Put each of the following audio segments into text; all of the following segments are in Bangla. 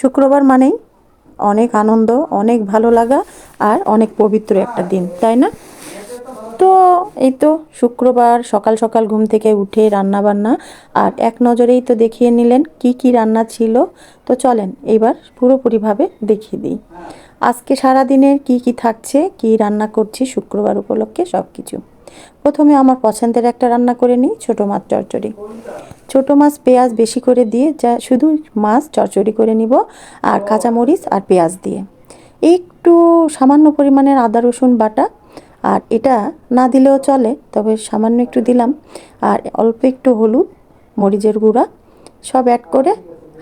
শুক্রবার মানেই অনেক আনন্দ, অনেক ভালো লাগা আর অনেক পবিত্র একটা দিন, তাই না? তো এই তো শুক্রবার, সকাল সকাল ঘুম থেকে উঠে রান্না বান্না আর এক নজরেই তো দেখিয়ে নিলেন কি কি রান্না ছিল। তো চলেন এবার পুরোপুরিভাবে দেখিয়ে দিই। আজকে সারা দিনের কি কি থাকছে, কি রান্না করছি শুক্রবার উপলক্ষে সব কিছু প্রথমে আমার পছন্দের একটা রান্না করে নিই, ছোটো মাছ চচ্চড়ি। ছোটো মাছ পেঁয়াজ বেশি করে দিয়ে যা শুধু মাছ চচ্চড়ি করে নিব আর কাঁচামরিচ আর পেঁয়াজ দিয়ে। একটু সামান্য পরিমাণের আদা রসুন বাটা আর এটা না দিলেও চলে তবে সামান্য একটু দিলাম। আর অল্প একটু হলুদ মরিচের গুঁড়া সব অ্যাড করে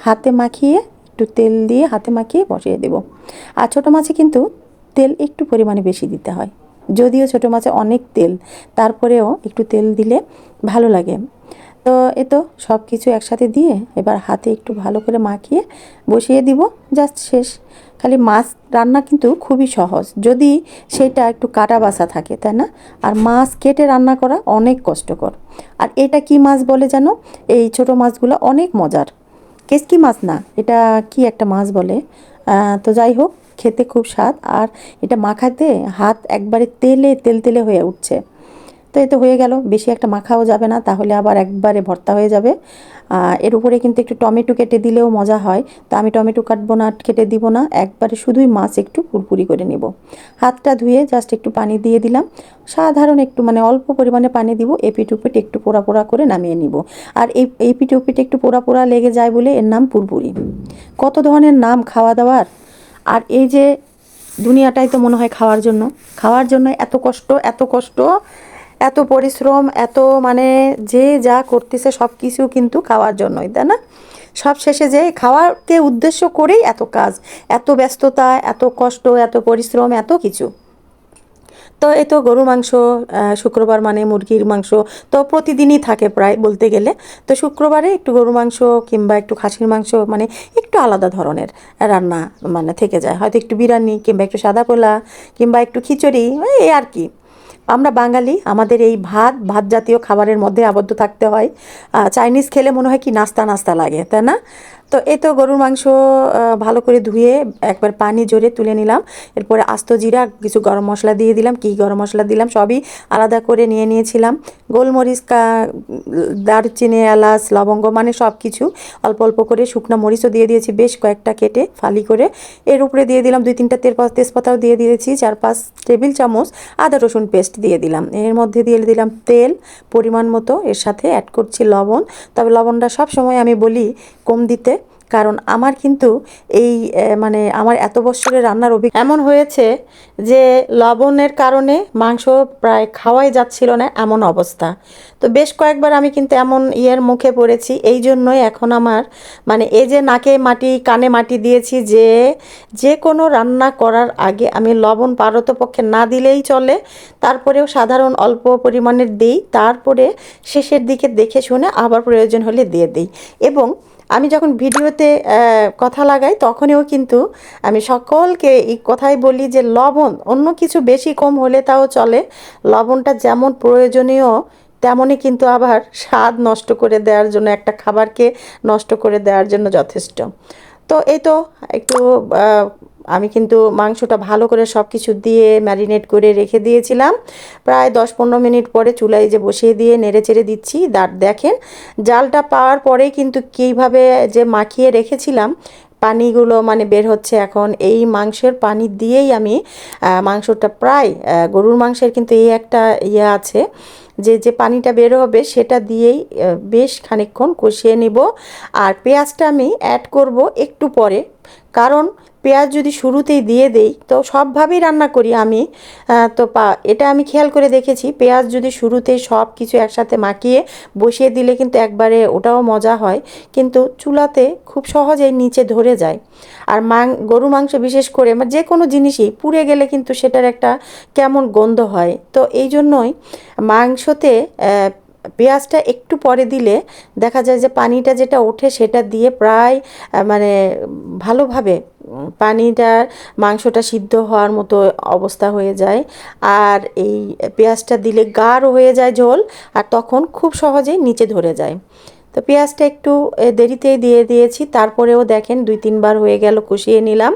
হাতে মাখিয়ে একটু তেল দিয়ে হাতে মাখিয়ে বসিয়ে দেব। আর ছোটো মাছে কিন্তু তেল একটু পরিমাণে বেশি দিতে হয়। যদিও ছোটো মাছে অনেক তেল তারপরেও একটু তেল দিলে ভালো লাগে। তো এ তো সব কিছু একসাথে দিয়ে এবার হাতে একটু ভালো করে মাখিয়ে বসিয়ে দিব জাস্ট শেষ। খালি মাছ রান্না কিন্তু খুবই সহজ। যদি সেটা একটু কাটা বাসা থাকে, তাই না? আর মাছ কেটে রান্না করা অনেক কষ্টকর। আর এটা কি মাছ বলে জানো? এই ছোট মাছগুলো অনেক মজার। কেসকি মাছ না, এটা কি একটা মাছ বলে? তো যাই হোক, খেতে খুব স্বাদ। আর এটা মাখাতে হাত একবারে তেলে তেল তেলে হয়ে উঠছে। তো এ তো হয়ে গেল, বেশি একটা মাখাও যাবে না, তাহলে আবার একবারে ভর্তা হয়ে যাবে। এর উপরে কিন্তু একটু টমেটো কেটে দিলেও মজা হয়, তো আমি টমেটো কাটবো না, কেটে দিব না, একবারে শুধুই মাছ একটু পুরপুরি করে নেব। হাতটা ধুয়ে জাস্ট একটু পানি দিয়ে দিলাম, সাধারণ একটু মানে অল্প পরিমাণে পানি দিব এপিট উপিট একটু পোড়া পোড়া করে নামিয়ে নিব। আর এই এপিট উপিট একটু পোড়া পোড়া লেগে যায় বলে এর নাম পুরপুরি। কত ধরনের নাম খাওয়া দাওয়ার? আর এই যে দুনিয়াটাই তো মনে হয় খাওয়ার জন্য খাওয়ার জন্য এত কষ্ট এত কষ্ট এত পরিশ্রম, এত মানে যে যা করতেছে সব কিছু কিন্তু খাওয়ার জন্যই, তাই না? সব শেষে যে খাওয়াকে উদ্দেশ্য করেই এত কাজ, এত ব্যস্ততা, এত কষ্ট, এত পরিশ্রম, এত কিছু। তো এই তো গরু মাংস শুক্রবার মানে মুরগির মাংস তো প্রতিদিনই থাকে প্রায় বলতে গেলে। তো শুক্রবারে একটু গরু মাংস কিংবা একটু খাসির মাংস মানে একটু আলাদা ধরনের রান্না মানে থেকে যায়। হয়তো একটু বিরিয়ানি কিংবা একটু সাদা পোলা কিংবা একটু খিচুড়ি, এই আর কি। আমরা বাঙালি, আমাদের এই ভাত ভাত জাতীয় খাবারের মধ্যে আবদ্ধ থাকতে হয়। চাইনিজ খেলে মনে হয় কি নাস্তা নাস্তা লাগে, তাই না? তো এই তো গরুর মাংস ভালো করে ধুয়ে একবার পানি জোরে তুলে নিলাম। এরপরে আস্ত জিরা, কিছু গরম মশলা দিয়ে দিলাম। কি গরম মশলা দিলাম? সবই আলাদা করে নিয়ে নিয়েছিলাম। গোলমরিচ, কা- দারচিনি, এলাচ, লবঙ্গ মানে সব কিছু অল্প অল্প করে শুকনো মরিচও দিয়ে দিয়েছি বেশ কয়েকটা কেটে ফালি করে। এর উপরে দিয়ে দিলাম দুই তিনটা তেজপা তেজপাতাও দিয়ে দিয়েছি, চার পাঁচ টেবিল চামচ আদা রসুন পেস্ট দিয়ে দিলাম। এর মধ্যে দিয়ে দিলাম তেল, পরিমাণ মতো, এর সাথে অ্যাড করছি লবণ। তবে লবণটা সব সময় আমি বলি কম দিতে। কারণ আমার কিন্তু এই মানে আমার এত বছরের রান্নার অভিজ্ঞতা এমন হয়েছে যে লবণের কারণে মাংস প্রায় খাওয়াই যাচ্ছিল না এমন অবস্থা। তো বেশ কয়েকবার আমি কিন্তু এমন ইয়ের মুখে পড়েছি। এই জন্যই এখন আমার মানে এই যে নাকে মাটি, কানে মাটি দিয়েছি যে যে কোনো রান্না করার আগে আমি লবণ পারতপক্ষে না দিলেই চলে। তারপরেও সাধারণ অল্প পরিমাণের দিই। তারপরে শেষের দিকে দেখে শুনে আবার প্রয়োজন হলে দিয়ে দিই। এবং আমি যখন ভিডিওতে কথা লাগাই, তখনও কিন্তু আমি সকলকে এই কথাই বলি যে লবণ, অন্য কিছু বেশি কম হলে তাও চলে। লবণটা যেমন প্রয়োজনীয়, তেমনই কিন্তু আবার স্বাদ নষ্ট করে দেওয়ার জন্য, একটা খাবারকে নষ্ট করে দেওয়ার জন্য যথেষ্ট। তো এই তো একটু আমি কিন্তু মাংসটা ভালো করে সব কিছু দিয়ে ম্যারিনেট করে রেখে দিয়েছিলাম। প্রায় দশ পনেরো মিনিট পরে চুলায় যে বসিয়ে দিয়ে নেড়ে চেড়ে দিচ্ছি, দাঁত দেখেন, জালটা পাওয়ার পরেই কিন্তু কীভাবে যে মাখিয়ে রেখেছিলাম, পানিগুলো মানে বের হচ্ছে এখন, এই মাংসের পানি দিয়েই আমি মাংসটা প্রায় গরুর মাংসের কিন্তু এই একটা ইয়ে আছে যে যে পানিটা বের হবে সেটা দিয়েই বেশ খানিকক্ষণ কষিয়ে নিব। আর পেঁয়াজটা আমি অ্যাড করব একটু পরে, কারণ পেঁয়াজ যদি শুরুতেই দিয়ে দেই, তো সবভাবেই রান্না করি আমি। তো পা, এটা আমি খেয়াল করে দেখেছি, পেঁয়াজ যদি শুরুতেই সব কিছু একসাথে মাখিয়ে বসিয়ে দিলে কিন্তু একবারে ওটাও মজা হয়। কিন্তু চুলাতে খুব সহজেই নিচে ধরে যায়। আর মাং, গরু মাংস বিশেষ করে যে কোনো জিনিসই পুড়ে গেলে কিন্তু সেটার একটা কেমন গন্ধ হয়। তো এই জন্যই মাংসতে পেঁয়াজটা একটু পরে দিলে দেখা যায় যে পানিটা যেটা ওঠে সেটা দিয়ে প্রায় মানে ভালোভাবে পানিটা পানিটার মাংসটা সিদ্ধ হওয়ার মতো অবস্থা হয়ে যায়। আর এই পেঁয়াজটা দিলে গাঢ় হয়ে যায় ঝোল, আর তখন খুব সহজেই নিচে ধরে যায়। তো পেঁয়াজটা একটু দেরিতেই দিয়ে দিয়েছি। তারপরেও দেখেন দুই, তিনবার হয়ে গেল, কষিয়ে নিলাম।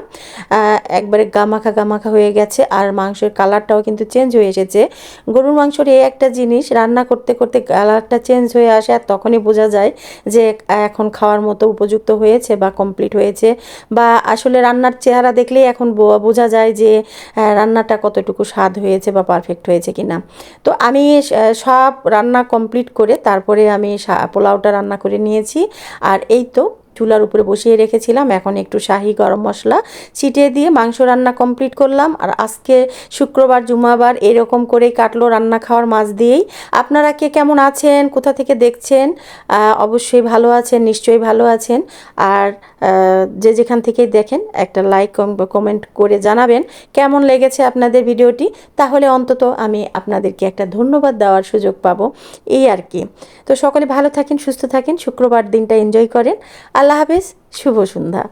একবারে গামাখা গামাখা হয়ে গেছে। আর মাংসের কালারটাও কিন্তু চেঞ্জ হয়ে এসেছে। গরুর মাংসর এই একটা জিনিস, রান্না করতে করতে কালারটা চেঞ্জ হয়ে আসে, আর তখনই বোঝা যায় যে এখন খাওয়ার মতো উপযুক্ত হয়েছে বা কমপ্লিট হয়েছে। বা আসলে রান্নার চেহারা দেখলেই এখন বোঝা যায় যে রান্নাটা কতটুকু স্বাদ হয়েছে বা পারফেক্ট হয়েছে কি না তো আমি সব রান্না কমপ্লিট করে তারপরে আমি পোলাওটা রান্না করে নিয়েছি। আর এই তো চুলার উপরে বসিয়ে রেখেছিলাম। এখন একটু শাহি গরম মশলা ছিটিয়ে দিয়ে মাংস রান্না কমপ্লিট করলাম। আর আজকে শুক্রবার, জুমাবার এরকম করেই কাটলো রান্না খাওয়ার মাছ দিয়েই। আপনারা কে কেমন আছেন? কোথা থেকে দেখছেন? অবশ্যই ভালো আছেন, নিশ্চয়ই ভালো আছেন। আর যে যেখান থেকেই দেখেন, একটা লাইক কমেন্ট করে জানাবেন কেমন লেগেছে আপনাদের ভিডিওটি। তাহলে অন্তত আমি আপনাদেরকে একটা ধন্যবাদ দেওয়ার সুযোগ পাবো, এই আর কি। তো সকলে ভালো থাকেন, সুস্থ থাকেন, শুক্রবার দিনটা এনজয় করেন। আল্লাহ হাফেজ, শুভ সন্ধ্যা।